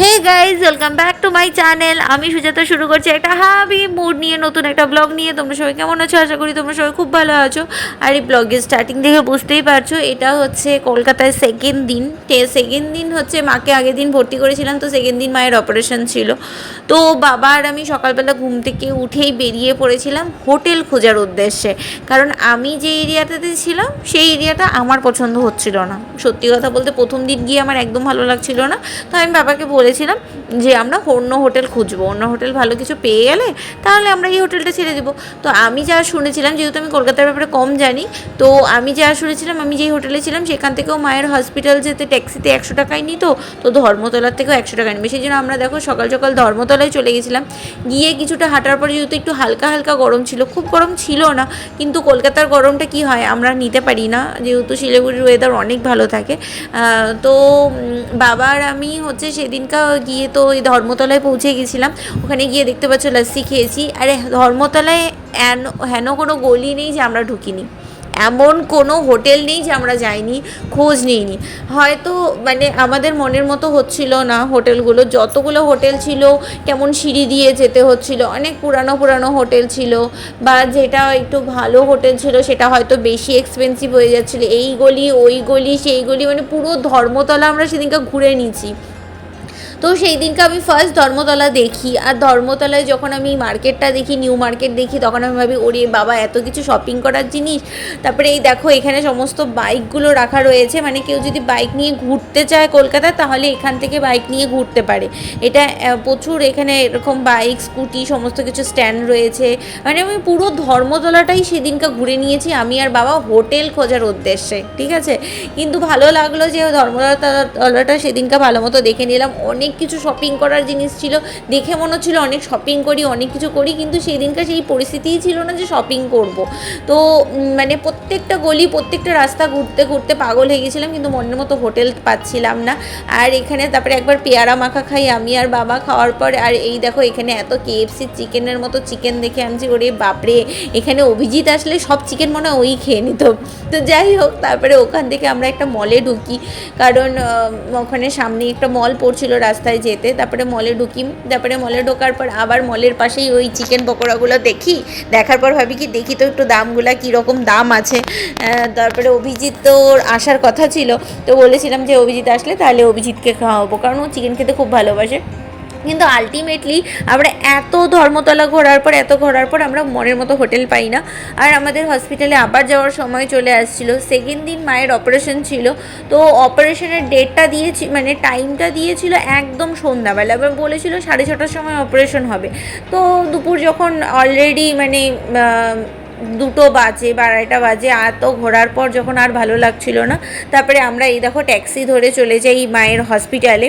Hey guys welcome back to my channel আমি সুজাতা শুরু করছি একটা হাবি মুড নিয়ে, নতুন একটা ব্লগ নিয়ে। তোমরা সবাই কেমন আছো? আশা করি তোমরা সবাই খুব ভালো আছো। আর এই ব্লগের স্টার্টিং দেখে বুঝতেই পারছ, এটা হচ্ছে কলকাতায় সেকেন্ড দিন। সেকেন্ড দিন হচ্ছে মাকে আগের দিন ভর্তি করেছিলাম, তো সেকেন্ড দিন মায়ের অপারেশন ছিল। তো বাবা আর আমি সকালবেলা ঘুম থেকে উঠেই বেরিয়ে পড়েছিলাম হোটেল খোঁজার উদ্দেশ্যে। কারণ আমি যে এরিয়াটাতে ছিলাম, সেই এরিয়াটা আমার পছন্দ হচ্ছিল না। সত্যি কথা বলতে প্রথম দিন গিয়ে আমার একদম ভালো লাগছিল না। তো আমি বাবাকে বলেছিলাম যে আমরা অন্য হোটেল খুঁজবো, অন্য হোটেল ভালো কিছু পেয়ে গেলে তাহলে আমরা এই হোটেলটা ছেড়ে দেবো। তো আমি যা শুনেছিলাম, যেহেতু আমি কলকাতার ব্যাপারে কম জানি, তো আমি যা শুনেছিলাম, আমি যেই হোটেলে ছিলাম সেখান থেকেও মায়ের হসপিটাল যেতে ট্যাক্সিতে একশো টাকায় নিত, তো ধর্মতলার থেকেও একশো টাকা নেবে। সেই জন্য আমরা দেখো সকাল সকাল ধর্মতলায় চলে গেছিলাম। গিয়ে কিছুটা হাঁটার পরে যেহেতু একটু হালকা হালকা গরম ছিল, খুব গরম ছিল না, কিন্তু কলকাতার গরমটা কি হয় আমরা নিতে পারি না, যেহেতু শিলিগুড়ির ওয়েদার অনেক ভালো থাকে। তো বাবার আমি হচ্ছে সেদিনকা গিয়ে তো ওই ধর্মতলায় পৌঁছে গেছিলাম। ওখানে গিয়ে দেখতে পাচ্ছ, লাস্সি খেয়েছি। আরে, ধর্মতলায় এন, হেন কোনো গলি নেই যে আমরা ঢুকিনি। এমন কোনো হোটেল নেই যে আমরা যাইনি, খোঁজ নিইনি। হয়তো মানে আমাদের মনের মতো হচ্ছিল না হোটেলগুলো। যতগুলো হোটেল ছিল, কেমন সিঁড়ি দিয়ে যেতে হচ্ছিল, অনেক পুরানো পুরানো হোটেল ছিল বা যেটা একটু ভালো হোটেল ছিল, সেটা হয়তো বেশি এক্সপেন্সিভ হয়ে যাচ্ছিল। এই গলি, ওই গলি, সেই গলি মানে পুরো ধর্মতলা আমরা সেদিনকে ঘুরে নিয়েছি। তো সেই দিনকে আমি ফার্স্ট ধর্মতলা দেখি। আর ধর্মতলায় যখন আমি মার্কেটটা দেখি নিউ মার্কেট দেখি, তখন আমি ভাবি, ওরে বাবা, এত কিছু শপিং করার জিনিস? তারপরে এই দেখো, এখানে সমস্ত বাইকগুলো রাখা রয়েছে। মানে কেউ যদি বাইক নিয়ে ঘুরতে চায় কলকাতায় তাহলে এখান থেকে বাইক নিয়ে ঘুরতে পারে। এটা প্রচুর এখানে এরকম বাইক স্কুটি সমস্ত কিছু স্ট্যান্ড রয়েছে। মানে আমি পুরো ধর্মতলাটাই সেদিনকে ঘুরে নিয়েছি। আমি আর বাবা হোটেল খোঁজার উদ্দেশ্যে, ঠিক আছে? কিন্তু ভালো লাগল যে ধর্মতলাটা সেদিনকে ভালো মতো দেখে নিলাম। অনেক কিছু শপিং করার জিনিস ছিল। দেখে মনে হচ্ছিল অনেক শপিং করি, অনেক কিছু করি, কিন্তু সেই দিনকার সেই পরিস্থিতিই ছিল না যে শপিং করব। তো মানে প্রত্যেকটা গলি, প্রত্যেকটা রাস্তা ঘুরতে ঘুরতে পাগল হয়ে গেছিলাম, কিন্তু মনের মতো হোটেল পাচ্ছিলাম না। আর এখানে তারপরে একবার পেয়ারা মাখা খাই আমি আর বাবা খাওয়ার পর। আর এই দেখো, এখানে এত কেএফসি চিকেনের মতো চিকেন দেখে আনছি, ওরে বাপরে! এখানে অভিজিৎ আসলে সব চিকেন মনে হয় ওই খেয়ে নিত। তো যাই হোক, তারপরে ওখান থেকে আমরা একটা মলে ঢুকি। কারণ ওখানে সামনে একটা মল পড়ছিল রাস্তায় যেতে, তারপরে মলে ঢুকি তারপরে মলে ঢোকার পর আবার মলের পাশেই ওই চিকেন পকোড়াগুলো দেখি। দেখার পর ভাবি কি, দেখি তো একটু দামগুলো কীরকম দাম আছে। তারপরে অভিজিৎ তো ওর আসার কথা ছিল, তো বলেছিলাম যে অভিজিৎ আসলে তাহলে অভিজিৎকে খাওয়াবো, কারণ ও চিকেন খেতে খুব ভালোবাসে। কিন্তু আলটিমেটলি আমরা এত ধর্মতলা ঘোরার পর, এত ঘোরার পর আমরা মনের মতো হোটেল পাই না। আর আমাদের হসপিটালে আবার যাওয়ার সময় চলে আসছিল। সেকেন্ড দিন মায়ের অপারেশন ছিল। তো অপারেশনের ডেটটা দিয়েছি মানে টাইমটা দিয়েছিল একদম সন্ধ্যাবেলা। এবার বলেছিল সাড়ে ছটার সময় অপারেশন হবে। তো দুপুর যখন অলরেডি মানে দুটো বাজে বা আড়াইটা বাজে এত ঘোরার পর যখন আর ভালো লাগছিল না, তারপরে আমরা এই দেখো ট্যাক্সি ধরে চলে যাই মায়ের হসপিটালে।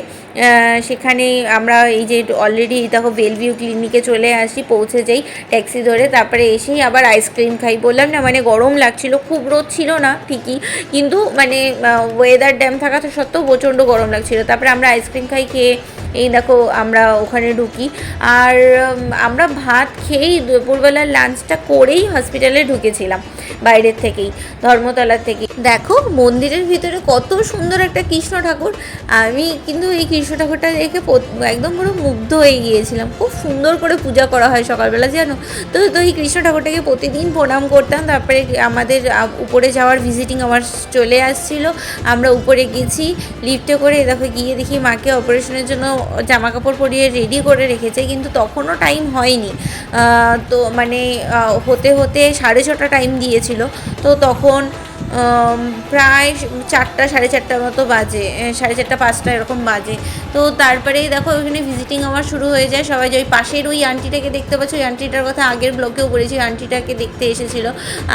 সেখানে আমরা এই যে অলরেডি এই দেখো বেলভিউ ক্লিনিকে চলে আসি, পৌঁছে যাই ট্যাক্সি ধরে। তারপরে এসেই আবার আইসক্রিম খাই। বললাম না মানে গরম লাগছিল, খুব রোদ ছিল না, ঠিকই। কিন্তু মানে ওয়েদার ড্যাম থাকা তো সত্ত্বেও প্রচণ্ড গরম লাগছিল। তারপরে আমরা আইসক্রিম খাই, খেয়ে এই দেখো, আমরা ওখানে ঢুকি। আর আমরা ভাত খেয়েই দুপুরবেলার লাঞ্চটা করেই হসপিটালে ঢুকেছিলাম, বাইরের থেকেই, ধর্মতলার থেকে দেখো, মন্দিরের ভিতরে কত সুন্দর একটা কৃষ্ণ ঠাকুর। আমি কিন্তু এই কৃষ্ণ ঠাকুরটা দেখে একদম পুরো মুগ্ধ হয়ে গিয়েছিলাম। খুব সুন্দর করে পূজা করা হয় সকালবেলা, জানো? তো তো এই কৃষ্ণ ঠাকুরটাকে প্রতিদিন প্রণাম করতাম। তারপরে আমাদের উপরে যাওয়ার ভিজিটিং আমার চলে আসছিল। আমরা উপরে গেছি লিফটে করে, দেখো, গিয়ে দেখি মাকে অপারেশনের জন্য জামা কাপড় পরিয়ে রেডি করে রেখেছে, কিন্তু তখনও টাইম হয়নি। তো মানে হতে হতে সাড়ে ছটা টাইম দিয়েছিল। তো তখন প্রায় চারটা, সাড়ে চারটার মতো বাজে সাড়ে চারটা, পাঁচটা এরকম বাজে। তো তারপরেই দেখো, ওখানে ভিজিটিং আমার শুরু হয়ে যায়। সবাই যে ওই পাশের ওই আন্টিটাকে দেখতে পাচ্ছ, ওই আন্টিটার কথা আগের ব্লকেও বলেছি আন্টিটাকে দেখতে এসেছিল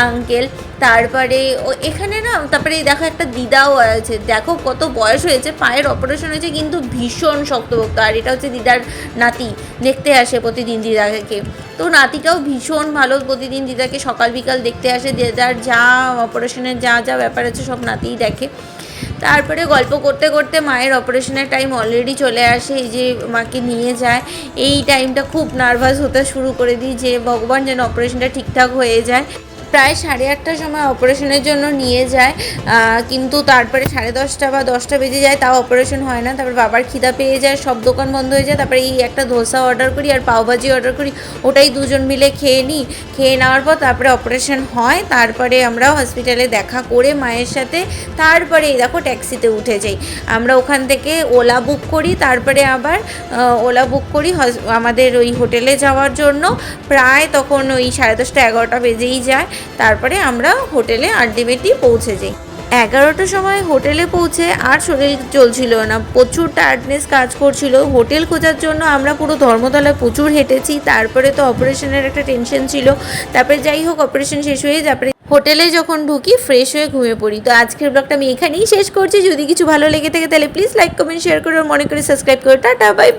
আঙ্কেল তারপরে ও, এখানে না, তারপরে দেখো একটা দিদাও আছে। দেখো কত বয়স হয়েছে, পায়ের অপারেশন হয়েছে, কিন্তু ভীষণ শক্তভক্ত আর এটা হচ্ছে দিদার নাতি, দেখতে আসে প্রতিদিন দিদাকে। তো নাতিটাও ভীষণ ভালো প্রতিদিন দিদাকে সকাল বিকাল দেখতে আসে। দিদার যা অপারেশনের যা যা ব্যাপার আছে সব নাতিই দেখে। তারপরে গল্প করতে করতে মায়ের অপারেশনের টাইম অলরেডি চলে আসে। এই যে মাকে নিয়ে যায়, এই টাইমটা খুব নার্ভাস হতে শুরু করে দিই যে ভগবান যেন অপারেশনটা ঠিকঠাক হয়ে যায়। প্রায় সাড়ে আটটার সময় অপারেশনের জন্য নিয়ে যায়। কিন্তু তারপরে সাড়ে দশটা বা দশটা বেজে যায়, তাও অপারেশন হয় না। তারপর বাবার খিদা পেয়ে যায়, সব দোকান বন্ধ হয়ে যায়। তারপরে এই একটা ধোসা অর্ডার করি আর পাওভাজি অর্ডার করি, ওটাই দুজন মিলে খেয়ে নিই। খেয়ে নেওয়ার পর তারপরে অপারেশন হয়, তারপরে আমরা হসপিটালে দেখা করে মায়ের সাথে তারপরে এই দেখো ট্যাক্সিতে উঠে যাই। আমরা ওখান থেকে ওলা বুক করি, তারপরে আবার ওলা বুক করি আমাদের ওই হোটেলে যাওয়ার জন্য। প্রায় তখন ওই সাড়ে দশটা এগারোটা বেজেই যায়। তারপরে আমরা হোটেলে আলটিমেটলি পৌঁছে যাই। এগারোটার সময় হোটেলে পৌঁছে আর শরীর চলছিল না। প্রচুর টায়ার্ডনেস কাজ করছিল। হোটেল খোঁজার জন্য আমরা পুরো ধর্মতলায় প্রচুর হেঁটেছি। তারপরে তো অপারেশনের একটা টেনশন ছিল। তারপরে যাই হোক অপারেশন শেষ হয়ে তারপরে হোটেলে যখন ঢুকি ফ্রেশ হয়ে ঘুমিয়ে পড়ি। তো আজকের ব্লগটা আমি এখানেই শেষ করছি। যদি কিছু ভালো লেগে থাকে, তাহলে প্লিজ লাইক কমেন্ট শেয়ার করে, মনে করে সাবস্ক্রাইব করে। Tata bye bye